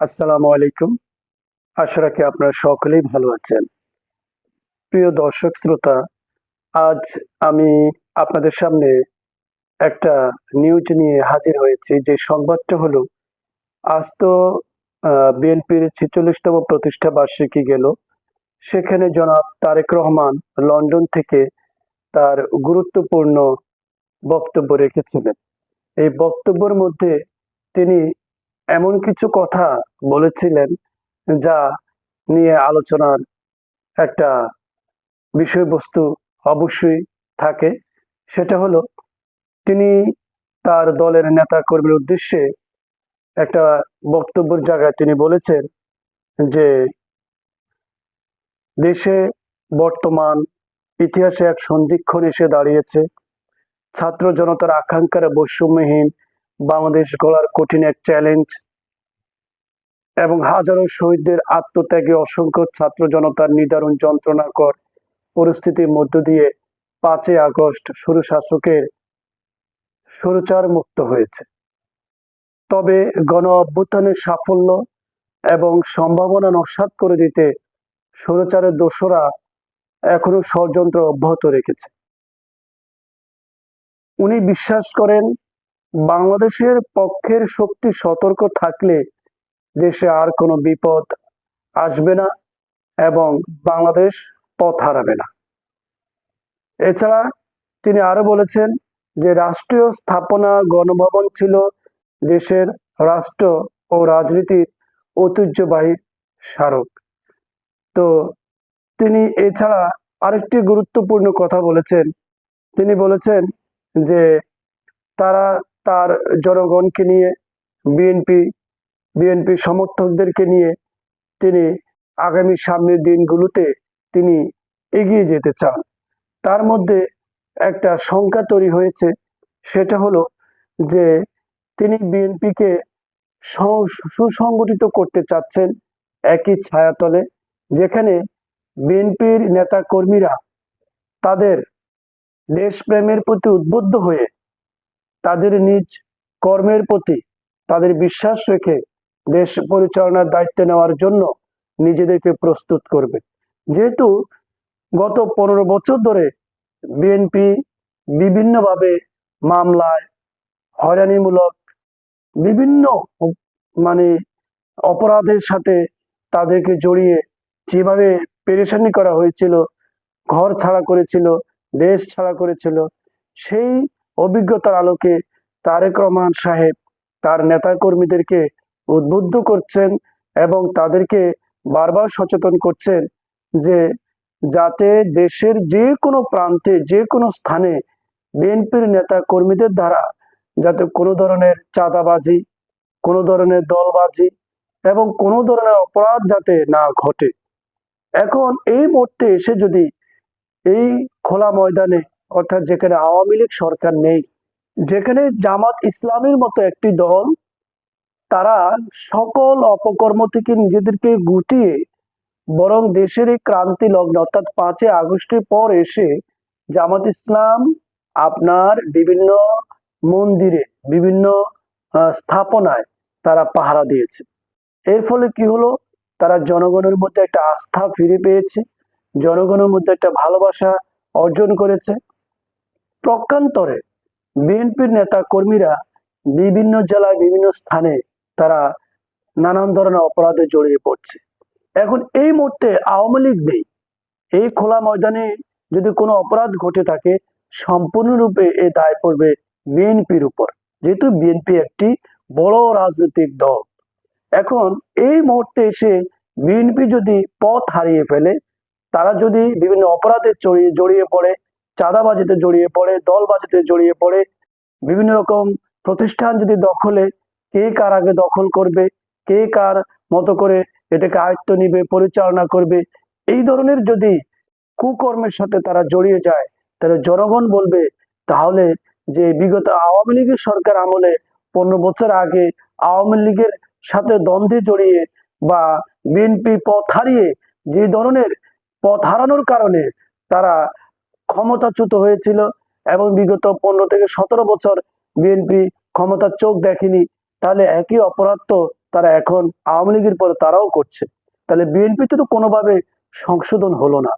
আসসালামু আলাইকুম। আশা রাখি আপনারা সকলেই ভালো আছেন। প্রিয় দর্শক শ্রোতা, আজ আমি আপনাদের সামনে একটা নিউজ নিয়ে হাজির হয়েছি। যে সংবাদটা হলো, আজ তো বিএনপির ছেচল্লিশতম প্রতিষ্ঠা বার্ষিকী গেল। সেখানে জনাব তারেক রহমান লন্ডন থেকে তার গুরুত্বপূর্ণ বক্তব্য রেখেছিলেন। এই বক্তব্যের মধ্যে তিনি এমন কিছু কথা বলেছিলেন যা নিয়ে আলোচনার একটা বিষয়বস্তু অবশ্যই থাকে। সেটা হলো, তিনি তার দলের নেতা কর্মীর উদ্দেশ্যে একটা বক্তব্যের জায়গায় তিনি বলেছেন যে, দেশে বর্তমান ইতিহাসে এক সন্ধিক্ষণ এসে দাঁড়িয়েছে। ছাত্র জনতার আকাঙ্ক্ষার বৈষম্যহীন বাংলাদেশ গড়ার কঠিন এক চ্যালেঞ্জ এবং হাজারো শহীদদের আত্মত্যাগে অসংখ্য ছাত্র জনতার নিদারুণ যন্ত্রণাকর পরিস্থিতির মধ্য দিয়ে পাঁচই আগস্ট সুর শাসকের সুরচার মুক্ত হয়েছে। তবে গণ অভ্যুত্থানের সাফল্য এবং সম্ভাবনা নস্বাত করে দিতে সুরচারের দোষরা এখনও ষড়যন্ত্র অব্যাহত রেখেছে। উনি বিশ্বাস করেন বাংলাদেশের পক্ষের শক্তি সতর্ক থাকলে দেশে আর কোনো বিপদ আসবে না এবং বাংলাদেশ পথ হারাবে না। এছাড়া তিনি আরও বলেছেন যে রাষ্ট্রীয় স্থাপনা গণভবন ছিল দেশের রাষ্ট্র ও রাজনীতির ঐতিহ্যবাহী স্মারক। তো তিনি এছাড়া আরেকটি গুরুত্বপূর্ণ কথা বলেছেন। তিনি বলেছেন যে তারা তার জনগণকে নিয়ে, বিএনপি বিএনপি সমর্থকদেরকে নিয়ে তিনি আগামী সামনের দিনগুলোতে তিনি এগিয়ে যেতে চান। তার মধ্যে একটা শঙ্কা তৈরি হয়েছে, সেটা হলো যে তিনি বিএনপিকে সুসংগঠিত করতে চাচ্ছেন একই ছায়াতলে, যেখানে বিএনপির নেতা কর্মীরা তাদের দেশপ্রেমের প্রতি উদ্বুদ্ধ হয়ে তাদের নিজ কর্মের প্রতি তাদের বিশ্বাস রেখে দেশ পরিচালনার দায়িত্ব নেওয়ার জন্য নিজেদেরকে প্রস্তুত করবে। যেহেতু গত পনেরো বছর ধরে বিএনপি বিভিন্নভাবে মামলায় হয়রানিমূলক বিভিন্ন মানে অপরাধের সাথে তাদেরকে জড়িয়ে যেভাবে পেরেশানি করা হয়েছিল, ঘর ছাড়া করেছিল, দেশ ছাড়া করেছিল, সেই অভিজ্ঞতার আলোকে তারেক রহমান সাহেব তার নেতাকর্মীদেরকে উদ্বুদ্ধ করছেন এবং তাদেরকে বারবার সচেতন করছেন যে যাতে দেশের যে কোনো প্রান্তে, যে কোনো স্থানে বিএনপির নেতা কর্মীদের দ্বারা যাতে কোনো ধরনের চাঁদাবাজি, কোনো ধরনের দলবাজি এবং কোনো ধরনের অপরাধ যাতে না ঘটে। এখন এই মুহূর্তে এসে যদি এই খোলা ময়দানে অর্থাৎ যেখানে আওয়ামী লীগ সরকার নেই, যেখানে জামাত ইসলামের মতো একটি দল, তারা সকল অপকর্ম থেকে নিজেদেরকে গুটিয়ে বরং দেশের এই ক্রান্তি লগ্ন, অর্থাৎ পাঁচই আগস্টের পর এসে জামাত ইসলাম আপনার বিভিন্ন মন্দিরে, বিভিন্ন স্থাপনায় তারা পাহারা দিয়েছে। এর ফলে কি হলো? তারা জনগণের মধ্যে একটা আস্থা ফিরে পেয়েছে, জনগণের মধ্যে একটা ভালোবাসা অর্জন করেছে। প্রকান্তরে বিএনপির নেতা কর্মীরা বিভিন্ন জেলায় বিভিন্ন স্থানে তারা নানান ধরনের অপরাধে জড়িয়ে পড়ছে। এখন এই মুহূর্তে আওয়ামী লীগ নেই। এই খোলা ময়দানে যদি কোনো অপরাধ ঘটে থাকে, সম্পূর্ণরূপে এ দায় পড়বে বিএনপির উপর। যেহেতু বিএনপি একটি বড় রাজনৈতিক দল। এখন এই মুহূর্তে এসে বিএনপি যদি পথ হারিয়ে ফেলে, তারা যদি বিভিন্ন অপরাধে জড়িয়ে জড়িয়ে পড়ে চাঁদাবাজিতে জড়িয়ে পড়ে দল দলবাজিতে জড়িয়ে পড়ে, বিভিন্ন রকম প্রতিষ্ঠান যদি দখলে, কে কার আগে দখল করবে, কে কার মতো করে এটাকে আয়ত্ত নিবে, পরিচালনা করবে, এই ধরনের যদি কুকর্মের সাথে তারা জড়িয়ে যায়, তাহলে জনগণ বলবে, তাহলে যে বিগত আওয়ামী লীগের সরকার আমলে পনেরো বছর আগে আওয়ামী লীগের সাথে দ্বন্দ্বে জড়িয়ে বা বিএনপি পথ হারিয়ে যে ধরনের পথ হারানোর কারণে তারা ক্ষমতাচ্যুত হয়েছিল এবং বিগত পনেরো থেকে সতেরো বছর বিএনপি ক্ষমতার চোখ দেখেনি, তাহলে একই অপরাধ তো তারা এখন আওয়ামী লীগের পরে তারাও করছে। তাহলে বিএনপিতে তো কোনোভাবে সংশোধন হলো না।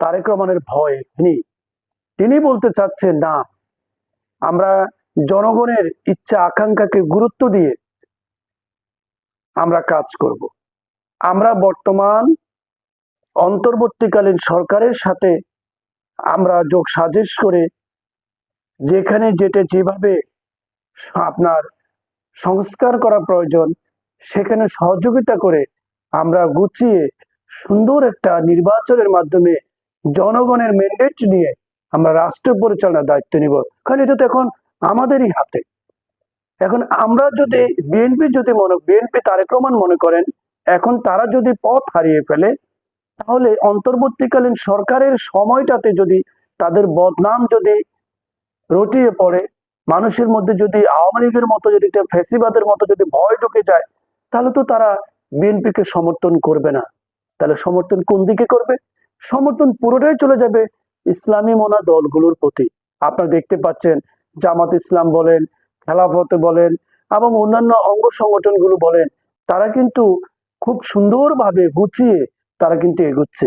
তারেক রহমানের ভয় তিনি তিনি বলতে চাচ্ছেন, না, আমরা জনগণের ইচ্ছা, আকাঙ্ক্ষাকে গুরুত্ব দিয়ে আমরা কাজ করব। আমরা বর্তমান অন্তর্বর্তীকালীন সরকারের সাথে আমরা যোগ সাজেশ করে যেখানে যেটা যেভাবে আপনার সংস্কার করা প্রয়োজন, সেখানে সহযোগিতা করে আমরা গুছিয়ে সুন্দর একটা নির্বাচনের মাধ্যমে জনগণের ম্যান্ডেট নিয়ে আমরা রাষ্ট্র পরিচালনার দায়িত্ব নিব। কারণ এটা তো এখন আমাদেরই হাতে। এখন আমরা যদি বিএনপি যদি মনে, বিএনপি তারেক রহমান মনে করেন, এখন তারা যদি পথ হারিয়ে ফেলে তাহলে অন্তর্বর্তীকালীন সরকারের সময়টাতে যদি তাদের বদনাম যদি রটিয়ে পড়ে, মানুষের মধ্যে যদি আওয়ামী লীগের মতো যদি একটা ফ্যাসিবাদের মতো যদি ভয় ঢুকে যায়, তাহলে তো তারা বিএনপিকে সমর্থন করবে না। তাহলে সমর্থন কোন দিকে করবে? সমর্থন পুরোটাই চলে যাবে ইসলামী মোনা দলগুলোর প্রতি। আপনারা দেখতে পাচ্ছেন, জামাত ইসলাম বলেন, খেলাফতে বলেন, এবং অন্যান্য অঙ্গ সংগঠনগুলো বলেন, তারা কিন্তু খুব সুন্দরভাবে গুছিয়ে তারা কিন্তু এগুচ্ছে।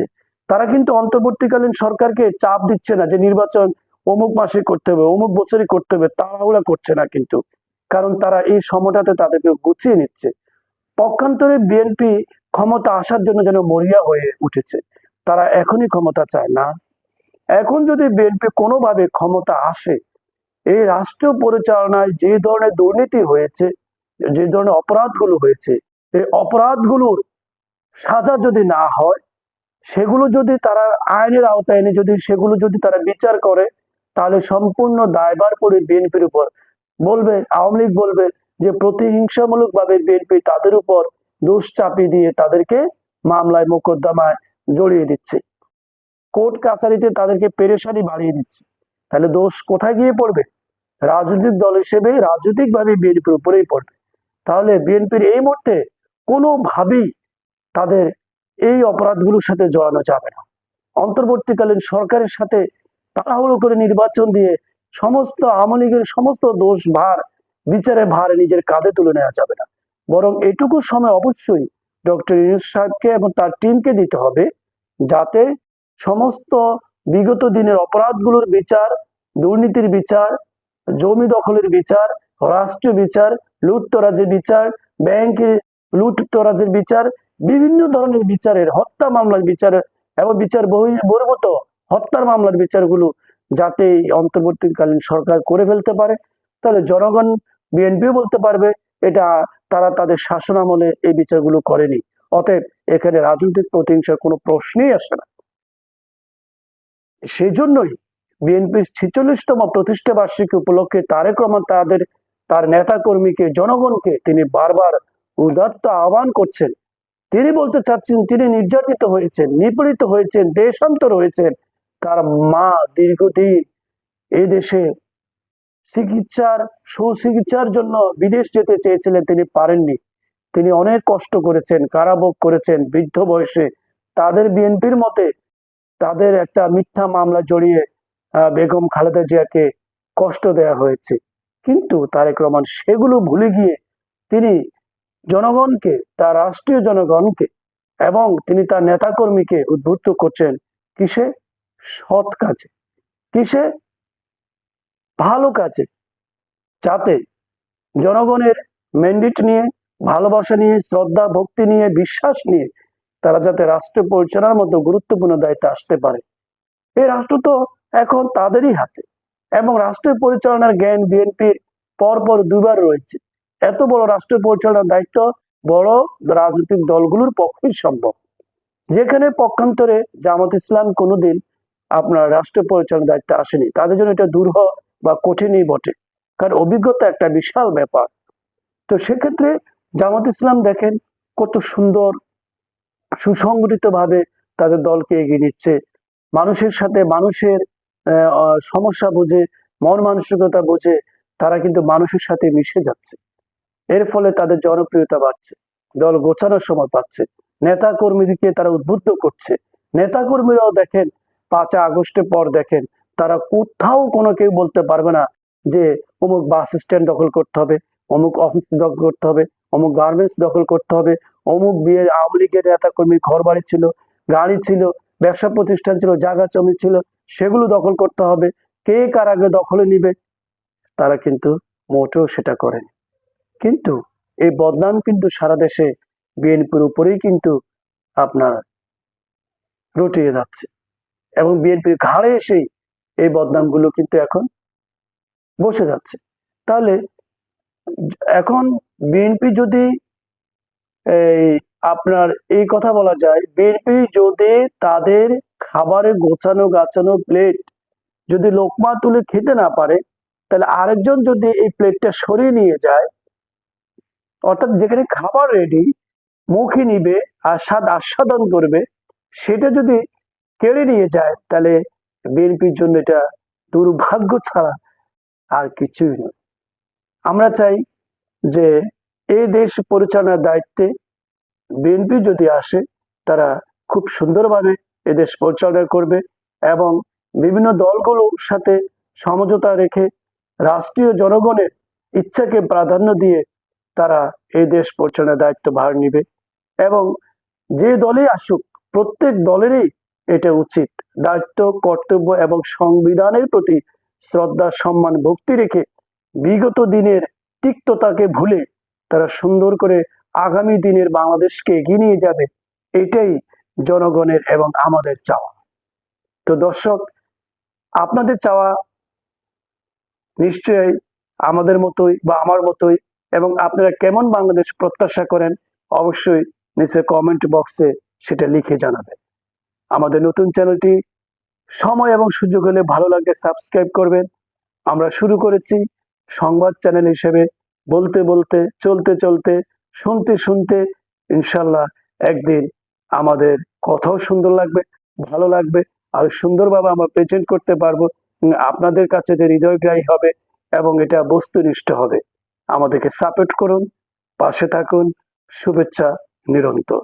তারা কিন্তু অন্তর্বর্তীকালীন সরকারকে চাপ দিচ্ছে না যে নির্বাচন অমুক মাসে করতে হবে, অমুক বছরই করতে হবে, তাড়াহুড়া করছে না কিন্তু। কারণ তারা এই সময়টাতে তাদেরকে গুছিয়ে নিচ্ছে। পক্ষান্তরে বিএনপি ক্ষমতা আসার জন্য যেন মরিয়া হয়ে উঠেছে, তারা এখনই ক্ষমতা চায় না। এখন যদি বিএনপি কোনোভাবে ক্ষমতা আসে, এই রাষ্ট্র পরিচালনায় যে ধরনের দুর্নীতি হয়েছে, যে ধরনের অপরাধগুলো হয়েছে, এই অপরাধগুলোর সাজা যদি না হয়, সেগুলো যদি তারা আইনের আওতায় এনে যদি সেগুলো যদি তারা বিচার করে, তাহলে সম্পূর্ণ দায়বার পড়ে বিএনপির উপর। বলবে, আওয়ামী লীগ বলবে যে প্রতিহিংসামূলক ভাবে বিএনপি তাদের উপর দোষ চাপিয়ে দিয়ে তাদেরকে মামলায় মোকদ্দমায় জড়িয়ে দিচ্ছে। কোর্ট কাছারিতে তাদেরকে পেরেশানি বাড়িয়ে দিচ্ছে। তাহলে দোষ কোথায় গিয়ে পড়বে? রাজনৈতিক দল হিসেবে রাজনৈতিকভাবে বিএনপির উপরেই পড়বে। তাহলে বিএনপির এই মুহূর্তে কোনোভাবেই তাদের এই অপরাধগুলোর সাথে জড়ানো যাবে না। অন্তর্বর্তীকালীন সরকারের সাথে তাড়াহুড়ো করে নির্বাচন দিয়ে সমস্ত আওয়ামী লীগের সমস্ত দোষ ভার বিচারের ভার নিজের কাঁধে তুলে নেওয়া যাবে না। বরং এটুকু সময় অবশ্যই ডক্টর ইউনুস সাহেবকে এবং তার টিমকে দিতে হবে যাতে সমস্ত বিগত দিনের অপরাধগুলোর বিচার, দুর্নীতির বিচার, জমি দখলের বিচার, রাষ্ট্রীয় বিচার, লুটতরাজের বিচার, ব্যাংকের লুটতরাজের বিচার বিভিন্ন ধরনের বিচারের, হত্যা মামলার বিচার এবং বিচার বহি- বহির্ভূত হত্যার মামলার বিচারগুলো যাতে অন্তর্বর্তীকালীন সরকার করে ফেলতে পারে। তাহলে জনগণ, বিএনপিও বলতে পারবে, এটা তারা তাদের শাসন আমলে এই বিচারগুলো করেনি। অতএব এখানে রাজনৈতিক প্রতিহিংসার কোনো প্রশ্নই আসে না। সেই জন্যই বিএনপির ছিচল্লিশতম প্রতিষ্ঠা বার্ষিকী উপলক্ষে তারেক রহমান তাদের, তার নেতা কর্মীকে জনগণকে তিনি বারবার উদাত্ত আহ্বান করছেন তিনি বলতে চাচ্ছেন, তিনি নির্যাতিত হয়েছেন, নিপীড়িত হয়েছেন, দেশান্তর হয়েছেন। তার মা দীর্ঘদিন এই দেশে চিকিৎসার, সুচিকিৎসার জন্য বিদেশ যেতে চেয়েছিলেন, তিনি পারেননি। তিনি অনেক কষ্ট করেছেন, কারাভোগ করেছেন বৃদ্ধ বয়সে। তাদের বিএনপির মতে তাদের একটা মিথ্যা মামলা জড়িয়ে বেগম খালেদা জিয়াকে কষ্ট দেয়া হয়েছে। কিন্তু তারেক রহমান সেগুলো ভুলে গিয়ে তিনি জনগণকে, তার রাষ্ট্রীয় জনগণকে এবং তিনি তার নেতাকর্মীকে উদ্বুদ্ধ করছেন কিসে? সৎ কাজে। কিসে? ভালো কাজে। যাতে জনগণের ম্যান্ডেট নিয়ে, ভালোবাসা নিয়ে, শ্রদ্ধা, ভক্তি নিয়ে, বিশ্বাস নিয়ে তারা যাতে রাষ্ট্র পরিচালনার মতো গুরুত্বপূর্ণ দায়িত্বে আসতে পারে। এই রাষ্ট্র তো এখন তাদেরই হাতে এবং রাষ্ট্রের পরিচালনার জ্ঞান বিএনপির পরপর দুবার রয়েছে। এত বড় রাষ্ট্র পরিচালনার দায়িত্ব বড় রাজনৈতিক দলগুলোর পক্ষেই সম্ভব। যেখানে পক্ষান্তরে জামাত ইসলাম কোনোদিন আপনার রাষ্ট্র পরিচালনার দায়িত্ব আসেনি। তাদের জন্য এটা দুর্হ বা কঠিনই বটে। কারণ অভিজ্ঞতা একটা বিশাল ব্যাপার। তো সেক্ষেত্রে জামাত ইসলাম দেখেন কত সুন্দর সুসংগঠিত ভাবে তাদের দলকে এগিয়ে নিচ্ছে। মানুষের সাথে মানুষের সমস্যা বুঝে, মন মানসিকতা বুঝে তারা কিন্তু মানুষের সাথে মিশে যাচ্ছে। এর ফলে তাদের জনপ্রিয়তা বাড়ছে। দল গোছানোর সময় পাচ্ছে। নেতা কর্মীদেরকে তারা উদ্বুদ্ধ করছে। নেতা কর্মীরাও দেখেন, পাঁচই আগস্টের পর দেখেন, তারা কোথাও কোনো কেউ বলতে পারবে না যে অমুক বাস স্ট্যান্ড দখল করতে হবে, অমুক অফিস দখল করতে হবে, অমুক গার্মেন্টস দখল করতে হবে, অমুক বিয়ের আওয়ামী লীগের নেতা কর্মীর ঘর বাড়ি ছিল, গাড়ি ছিল, ব্যবসা প্রতিষ্ঠান ছিল, জায়গা জমি ছিল, সেগুলো দখল করতে হবে। কে কার আগে দখলে নিবে? তারা কিন্তু মোটেও সেটা করেনি। কিন্তু এই বদনাম কিন্তু সারা দেশে বিএনপির উপরেই কিন্তু আপনার রটিয়ে যাচ্ছে। এবং বিএনপির ঘাড়ে এসেই এই বদনামগুলো কিন্তু এখন বসে যাচ্ছে। তাহলে এখন বিএনপি যদি এই আপনার এই কথা বলা যায়, বিএনপি যদি তাদের খাবারে গোছানো গাছানো প্লেট যদি লোকমা তুলে খেতে না পারে, তাহলে আরেকজন যদি এই প্লেটটা সরিয়ে নিয়ে যায় অর্থাৎ যেখানে খাবার রেডি মুখে নিবে আর স্বাদ আস্বাদন করবে, সেটা যদি কেড়ে নিয়ে যায়, তাহলে বিএনপির জন্য এটা দুর্ভাগ্য ছাড়া আর কিছুই নয়। আমরা চাই যে এই দেশ পরিচালনার দায়িত্বে বিএনপি যদি আসে, তারা খুব সুন্দরভাবে এদেশ পরিচালনা করবে এবং বিভিন্ন দলগুলোর সাথে সমঝোতা রেখে রাষ্ট্রীয় জনগণের ইচ্ছাকে প্রাধান্য দিয়ে তারা এই দেশ পরিচালনার দায়িত্ব ভার নিবে এবং যে দলে আসুক, প্রত্যেক দলেরই এটা উচিত। দায়িত্ব, কর্তব্য এবং সংবিধানের প্রতি শ্রদ্ধা, সম্মান, ভক্তি রেখে বিগত দিনের তিক্ততাকে ভুলে তারা সুন্দর করে আগামী দিনের বাংলাদেশকে এগিয়ে নিয়ে যাবে, এটাই জনগণের এবং আমাদের চাওয়া। তো দর্শক, আপনাদের চাওয়া নিশ্চয়ই আমাদের মতোই বা আমার মতোই এবং আপনারা কেমন বাংলাদেশ প্রত্যাশা করেন, অবশ্যই নিচে কমেন্ট বক্সে সেটা লিখে জানাবেন। আমাদের নতুন চ্যানেলটি সময় এবং সুযোগ হলে ভালো লাগলে সাবস্ক্রাইব করবেন। আমরা শুরু করেছি সংবাদ চ্যানেল হিসেবে। বলতে বলতে, চলতে চলতে, শুনতে শুনতে ইনশাল্লাহ একদিন আমাদের কথাও সুন্দর লাগবে, ভালো লাগবে। আর সুন্দরভাবে আমরা প্রেজেন্ট করতে পারব। আপনাদের কাছে যে হৃদয়গ্রাহী হবে এবং এটা বস্তুনিষ্ঠ হবে। আমাদেরকে সাপোর্ট করুন পাশে থাকুন শুভেচ্ছা নিরন্তর।